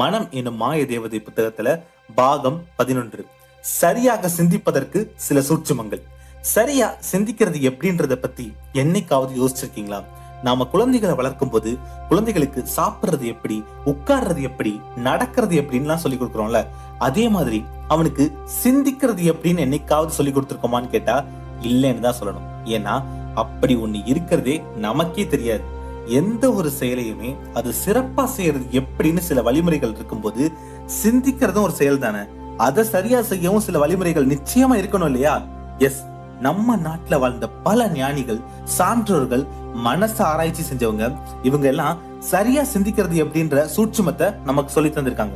மனம் என்னும் மாய தேவதை புத்தகத்துல பாகம் பதினொன்று. சரியாக சிந்திப்பதற்கு சில சூட்சுமங்கள். சரியா சிந்திக்கிறது எப்படின்றத பத்தி என்னைக்காவது யோசிச்சிருக்கீங்களா? நாம குழந்தைகளை வளர்க்கும் போது குழந்தைகளுக்கு சாப்பிட்றது எப்படி உட்கார்றது எப்படி நடக்கிறது எப்படின்லாம் சொல்லி கொடுக்குறோம்ல அதே மாதிரி அவனுக்கு சிந்திக்கிறது எப்படின்னு என்னைக்காவது சொல்லி கொடுத்துருக்கோமான்னு கேட்டா இல்லைன்னு தான் சொல்லணும். ஏன்னா அப்படி ஒண்ணு இருக்கிறதே நமக்கே தெரியாது. எந்த ஒரு செயலையுமே அது சிறப்பா செய்யறது எப்படின்னு சில வழிமுறைகள் இருக்கும்போது சிந்திக்கிறதும் ஒரு செயல் தானே அதை சரியா செய்யவும் சில வழிமுறைகள் நிச்சயமா இருக்கணும் இல்லையா? எஸ் நம்ம நாட்டுல வாழ்ந்த பல ஞானிகள் சான்றோர்கள் மனச ஆராய்ச்சி செஞ்சவங்க இவங்க எல்லாம் சரியா சிந்திக்கிறது எப்படின்ற சூட்சுமத்தை நமக்கு சொல்லி தந்திருக்காங்க.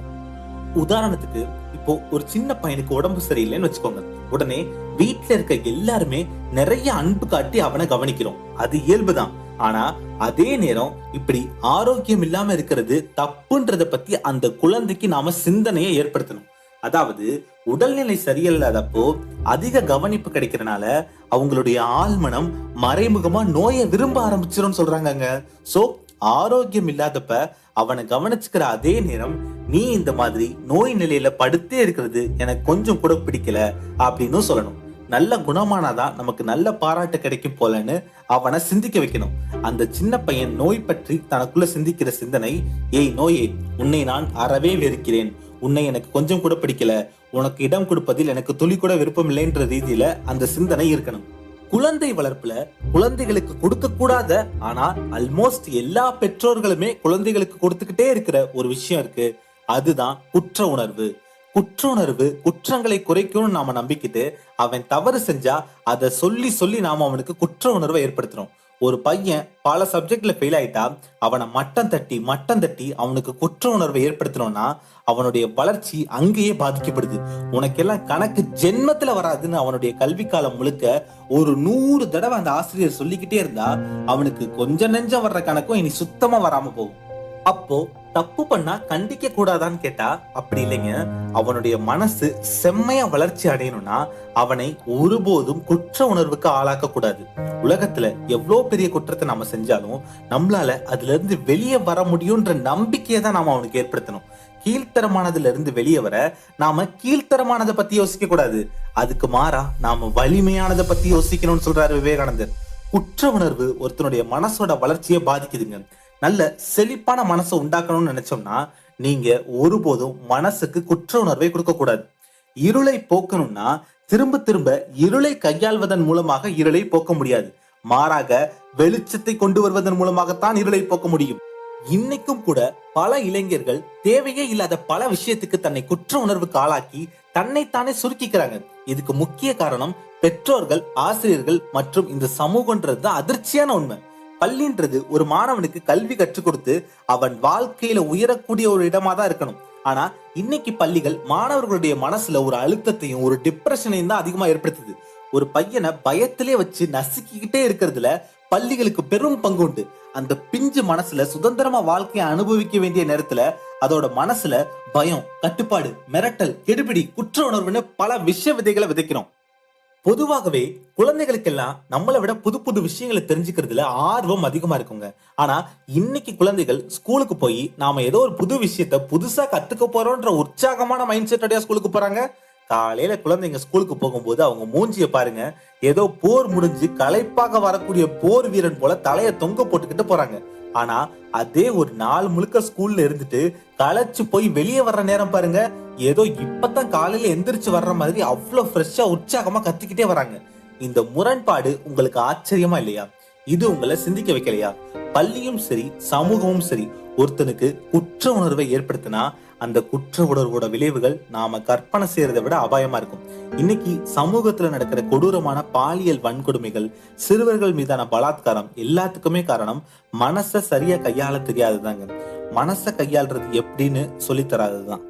உதாரணத்துக்கு இப்போ ஒரு சின்ன பையனுக்கு உடம்பு சரியில்லைன்னு வச்சுக்கோங்க. உடனே வீட்டுல இருக்க எல்லாருமே நிறைய அன்பு காட்டி அவனை கவனிக்கிறோம். அது இயல்புதான். ஆனா அதே நேரம் இப்படி ஆரோக்கியம் இல்லாம இருக்கிறது தப்புன்றத பத்தி அந்த குழந்தைக்கு நாம சிந்தனையை ஏற்படுத்தணும். அதாவது உடல்நிலை சரியில்லாதப்போ அதிக கவனிப்பு கிடைக்கிறனால அவங்களுடைய ஆழ்மனம் மறைமுகமா நோயை விரும்ப ஆரம்பிச்சிரும் சொல்றாங்கங்க. சோ ஆரோக்கியம் இல்லாதப்ப அவனை கவனிச்சுக்கிற அதே நேரம் நீ இந்த மாதிரி நோய் நிலையில படுத்தே இருக்கிறது எனக்கு கொஞ்சம் கூட பிடிக்கல அப்படின்னு சொல்லணும். நல்ல குணமானாதான் நமக்கு நல்ல பாராட்டு கிடைக்கும் போலன்னு அவனை சிந்திக்க வைக்கணும். அந்த சின்ன பையன் நோய் பற்றி தனக்குள்ள சிந்திக்கிற சிந்தனை ஏய் நோயே உன்னை நான் அறவே வெறுக்கிறேன். உன்னை எனக்கு கொஞ்சம் கூட பிடிக்கல. உனக்கு இடம் கொடுப்பதில் எனக்கு துளி கூட விருப்பம் இல்லைன்ற ரீதியில அந்த சிந்தனை இருக்கணும். குழந்தை வளர்ப்புல குழந்தைகளுக்கு கொடுக்க கூடாத ஆனா அல்மோஸ்ட் எல்லா பெற்றோர்களுமே குழந்தைகளுக்கு கொடுத்துக்கிட்டே இருக்கிற ஒரு விஷயம் இருக்கு. அதுதான் குற்ற உணர்வு. குற்ற உணர்வு குற்றங்களை குறைக்கும்னு நாம நம்பிக்கிட்டு அவன் தவறு செஞ்சா அதை சொல்லி சொல்லி நாம அவனுக்கு குற்ற உணர்வை ஏற்படுத்துறோம். ஒரு பையன் பல சப்ஜெக்ட்ல ஃபெயில் ஆயிட்டா அவனை மட்டம் தட்டி மட்டம் தட்டி அவனுக்கு குற்ற உணர்வை ஏற்படுத்தணும்னா அவனுடைய வளர்ச்சி அங்கேயே பாதிக்கப்படுது. உனக்கெல்லாம் கணக்கு ஜென்மத்துல வராதுன்னு அவனுடைய கல்வி காலம் முழுக்க ஒரு நூறு தடவை அந்த ஆசிரியர் சொல்லிக்கிட்டே இருந்தா அவனுக்கு கொஞ்சம் நெஞ்சம் வர்ற கணக்கும் இனி சுத்தமா வராம போகும். அப்போ தப்பு பண்ணா கண்டிக்க கூடாதான்னு கேட்டா அப்படி இல்லைங்க. அவனுடைய மனசு செம்மையா வளர்ச்சி அடையணும்னா அவனை ஒருபோதும் குற்ற உணர்வுக்கு ஆளாக்க கூடாது. உலகத்துல எவ்வளவு பெரிய குற்றத்தை நாம செஞ்சாலும் நம்மளால அதுல இருந்து வெளியே வர முடியும்ன்ற நம்பிக்கையை தான் நாம அவனுக்கு ஏற்படுத்தணும். கீழ்த்தரமானதுல இருந்து வெளியே வர நாம கீழ்த்தரமானதை பத்தி யோசிக்க கூடாது. அதுக்கு மாறா நாம வலிமையானதை பத்தி யோசிக்கணும்னு சொல்றாரு விவேகானந்தர். குற்ற உணர்வு ஒருத்தனுடைய மனசோட வளர்ச்சியை பாதிக்குதுங்க. நல்ல செழிப்பான மனசை உண்டாக்கணும்னு நினைச்சோம்னா நீங்க ஒருபோதும் மனசுக்கு குற்ற உணர்வை கொடுக்க கூடாது இருளை போக்கணும்னா திரும்ப திரும்ப இருளை கையாள்வதன் மூலமாக இருளை போக்க முடியாது. மாறாக வெளிச்சத்தை கொண்டு வருவதன் மூலமாகத்தான் இருளை போக்க முடியும். இன்னைக்கும் கூட பல இளைஞர்கள் தேவையே இல்லாத பல விஷயத்துக்கு தன்னை குற்ற உணர்வுக்கு ஆளாக்கி தன்னைத்தானே சுருக்கிக்கிறாங்க. இதுக்கு முக்கிய காரணம் பெற்றோர்கள் ஆசிரியர்கள் மற்றும் இந்த சமூகன்றது தான் அதிர்ச்சியான உண்மை. பள்ளின்றது ஒரு மாணவனுக்கு கல்வி கற்றுக் கொடுத்து அவன் வாழ்க்கையில உயரக்கூடிய ஒரு இடமா தான் இருக்கணும். ஆனா இன்னைக்கு பள்ளிகள் மாணவர்களுடைய மனசுல ஒரு அழுத்தத்தையும் ஒரு டிப்ரெஷனையும் தான் அதிகமா ஏற்படுத்துது. ஒரு பையனை பயத்திலே வச்சு நசுக்கிக்கிட்டே இருக்கிறதுல பள்ளிகளுக்கு பெரும் பங்கு உண்டு. அந்த பிஞ்சு மனசுல சுதந்திரமா வாழ்க்கையை அனுபவிக்க வேண்டிய நேரத்துல அதோட மனசுல பயம் கட்டுப்பாடு மிரட்டல் கெடுபிடி குற்ற உணர்வுன்னு பல விஷ விதைகளை விதைக்கிறோம். பொதுவாகவே குழந்தைகளுக்கெல்லாம் நம்மளை விட புது புது விஷயங்களை தெரிஞ்சுக்கிறதுல ஆர்வம் அதிகமா இருக்குங்க. ஆனா இன்னைக்கு குழந்தைகள் ஸ்கூலுக்கு போய் நாம ஏதோ ஒரு புது விஷயத்த புதுசா கத்துக்க போறோம்ன்ற உற்சாகமான மைண்ட் செட்டோடய ஸ்கூலுக்கு போறாங்க. காலையில குழந்தைங்க ஸ்கூலுக்கு போகும்போது அவங்க மூஞ்சியை பாருங்க. ஏதோ போர் முடிஞ்சு களைப்பாக வரக்கூடிய போர் வீரன் போல தலையை தொங்க போட்டுக்கிட்டு போறாங்க. ஆனா அதே ஒரு நாள் முழுக்க ஸ்கூல்ல இருந்துட்டு களைச்சு போய் வெளியே வர்ற நேரம் பாருங்க. ஏதோ இப்பதான் காலையில எந்திரிச்சு வர்ற மாதிரி அவ்வளோ ஃப்ரெஷ்ஷா உற்சாகமா கத்திக்கிட்டே வராங்க. இந்த முரண்பாடு உங்களுக்கு ஆச்சரியமா இல்லையா? இது உங்களை சிந்திக்க வைக்கலையா? பள்ளியும் சரி சமூகமும் சரி ஒருத்தனுக்கு குற்ற உணர்வை ஏற்படுத்தினா அந்த குற்ற உணர்வோட விளைவுகள் நாம கற்பனை செய்யறதை விட அபாயமா இருக்கும். இன்னைக்கு சமூகத்துல நடக்கிற கொடூரமான பாலியல் வன்கொடுமைகள் சிறுவர்கள் மீதான பலாத்காரம் எல்லாத்துக்குமே காரணம் மனச சரியா கையாள தெரியாததாங்க மனச கையாள்றது எப்படின்னு சொல்லித்தராதுதான்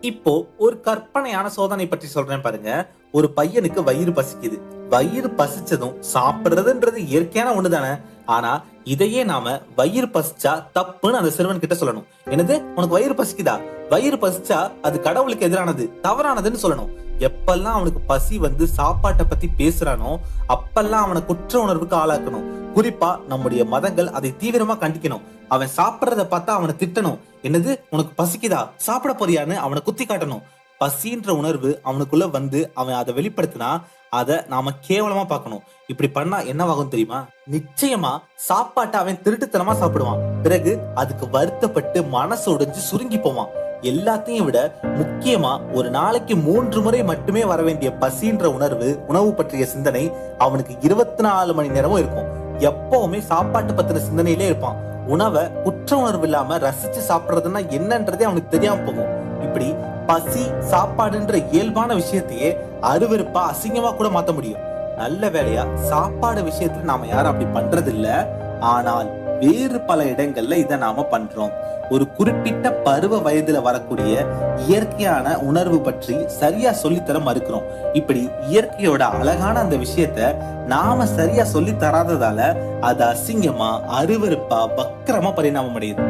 இப்போ ஒரு கற்பனையான சோதனை பற்றி சொல்றேன் பாருங்க. ஒரு பையனுக்கு வயிறு பசிக்குது. வயிறு பசிச்சதும் சாப்பிடுறதுன்றது இயற்கையான ஒண்ணுதானே. ஆனா இதையே நாம வயிறு பசிச்சா தப்புன்னு அந்த சிறுவன் கிட்ட சொல்லணும். என்னது? உனக்கு வயிறு பசிக்குதா? வயிறு பசிச்சா அது கடவுளுக்கு எதிரானது தவறானதுன்னு சொல்லணும். எப்பெல்லாம் அவனுக்கு பசி வந்து சாப்பாட்டை பத்தி பேசுறானோ அப்பெல்லாம் அவனை குற்ற உணர்வுக்கு ஆளாக்கணும். குறிப்பா நம்முடைய மதங்கள் அதை தீவிரமா கண்டிக்கணும். அவன் சாப்பிடுறத பார்த்தா அவனை திட்டணும். என்னது? உனக்கு பசிக்குதா? சாப்பிட போறியான்னு அவனை குத்தி காட்டணும். பசின்ற உணர்வு அவனுக்குள்ள வந்து அவன் அதை வெளிப்படுத்தினா அதை நாம கேவலமா பார்க்கணும். இப்படி பண்ணா என்னவாகும் தெரியுமா? நிச்சயமா சாப்பாட்டை அவன் திருட்டுத்தனமா சாப்பிடுவான். பிறகு அதுக்கு வருத்தப்பட்டு மனசு உடைஞ்சு சுருங்கி போவான். எல்லாத்தையும் விட முக்கியமா ஒரு நாளைக்கு மூன்று முறை மட்டுமே வர வேண்டிய பசின்ற உணர்வு உணவு பற்றிய சிந்தனை அவனுக்கு இருபத்தி நாலு மணி நேரமும் இருக்கும். எப்பவுமே சாப்பாட்டு பத்தின சிந்தனையிலே இருப்பான். உணவை குற்ற உணர்வு இல்லாம ரசிச்சு சாப்பிடுறதுன்னா என்னன்றதே அவனுக்கு தெரியாம போகும். இப்படி பசி சாப்பாடுன்ற இயல்பான விஷயத்தையே அருவருப்பா அசிங்கமா கூட மாத்த முடியும். நல்ல வேலையா சாப்பாடு விஷயத்துல நாம யாரும் அப்படி பண்றது இல்ல ஆனால் வேறு பல இடங்கள்ல இதை நாம பண்றோம். ஒரு குறிப்பிட்ட பருவ வயதுல வரக்கூடிய இயற்கையான உணர்வு பற்றி சரியா சொல்லித்தர மறுக்கிறோம். இப்படி இயற்கையோட அழகான அந்த விஷயத்த நாம சரியா சொல்லி தராததால அது அசிங்கமா அருவருப்பா வக்கரமா பரிணாமம் அடையுது.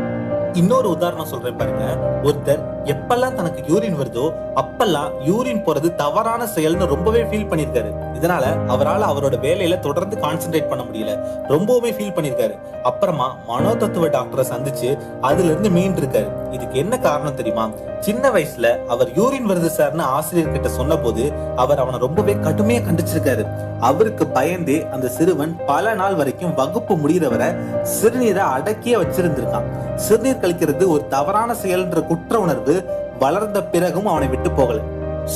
இன்னொரு உதாரணம் சொல்றேன் பாருங்க. ஒருத்தர் எப்பெல்லாம் தனக்கு யூரின் வருதோ அப்பெல்லாம் யூரின் போறது தவறான செயல்னு ரொம்பவே ஃபீல் பண்ணியிருக்காரு. இதனால அவரால் அவரோட வேலையில தொடர்ந்து கான்சென்ட்ரேட் பண்ண முடியல. ரொம்பவுமே ஃபீல் பண்ணியிருக்காரு. அப்புறமா மனோதத்துவ டாக்டரை சந்திச்சு அதுல இருந்து மீண்டு இருக்காரு இதுக்கு என்ன காரணம் தெரியுமா? சின்ன வயசுல அவர் யூரின் வருது சார்னு ஆசிரியர் கிட்ட சொன்ன போது அவர் அவனை ரொம்பவே கடுமையா கண்டிச்சிருக்காரு. அவருக்கு பயந்து அந்த சிறுவன் பல நாள் வரைக்கும் வகுப்பு முடிகிறவரை சிறுநீரை அடக்கியே வச்சிருந்திருக்கான். சிறுநீர் கழிக்கிறது ஒரு தவறான செயல்ன்ற குற்ற உணர்வு வளர்ந்த பிறகும் அவனை விட்டு போகல.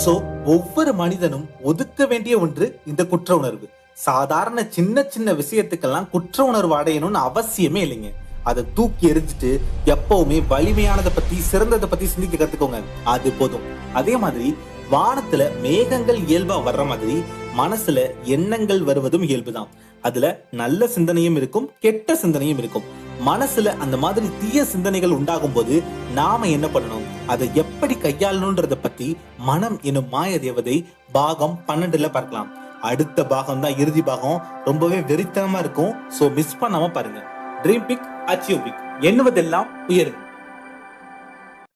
சோ ஒவ்வொரு மனிதனும் ஒதுக்க வேண்டிய ஒன்று இந்த குற்ற உணர்வு. சாதாரண சின்ன சின்ன விஷயத்துக்கெல்லாம் குற்ற உணர்வு அடையணும்னு அவசியமே இல்லைங்க. அதை தூக்கி எரிஞ்சிட்டு எப்பவுமே வலிமையானதை பத்தி சிறந்ததை பத்தி சிந்திக்க கத்துக்கோங்க. அது போதும். அதே மாதிரி வானத்துல மேகங்கள் இயல்பா வர்ற மாதிரி மனசுல எண்ணங்கள் வருவதும் இயல்புதான். அதுல நல்ல சிந்தனையும் இருக்கும் கெட்ட சிந்தனையும் இருக்கும். மனசுல அந்த மாதிரி தீய சிந்தனைகள் உண்டாகும் போது நாம என்ன பண்ணணும்? அதை எப்படி கையாளணும்ன்றத பத்தி மனம் என்னும் மாய தேவதை பாகம் பன்னெண்டுல பார்க்கலாம். அடுத்த பாகம் தான் இறுதி பாகம். ரொம்பவே வெறித்தனமா இருக்கும். சோ மிஸ் பண்ணாம பாருங்க. ட்ரீம் பிக் அச்சீவ் பிக் எண்ணுவதெல்லாம் உயருங்க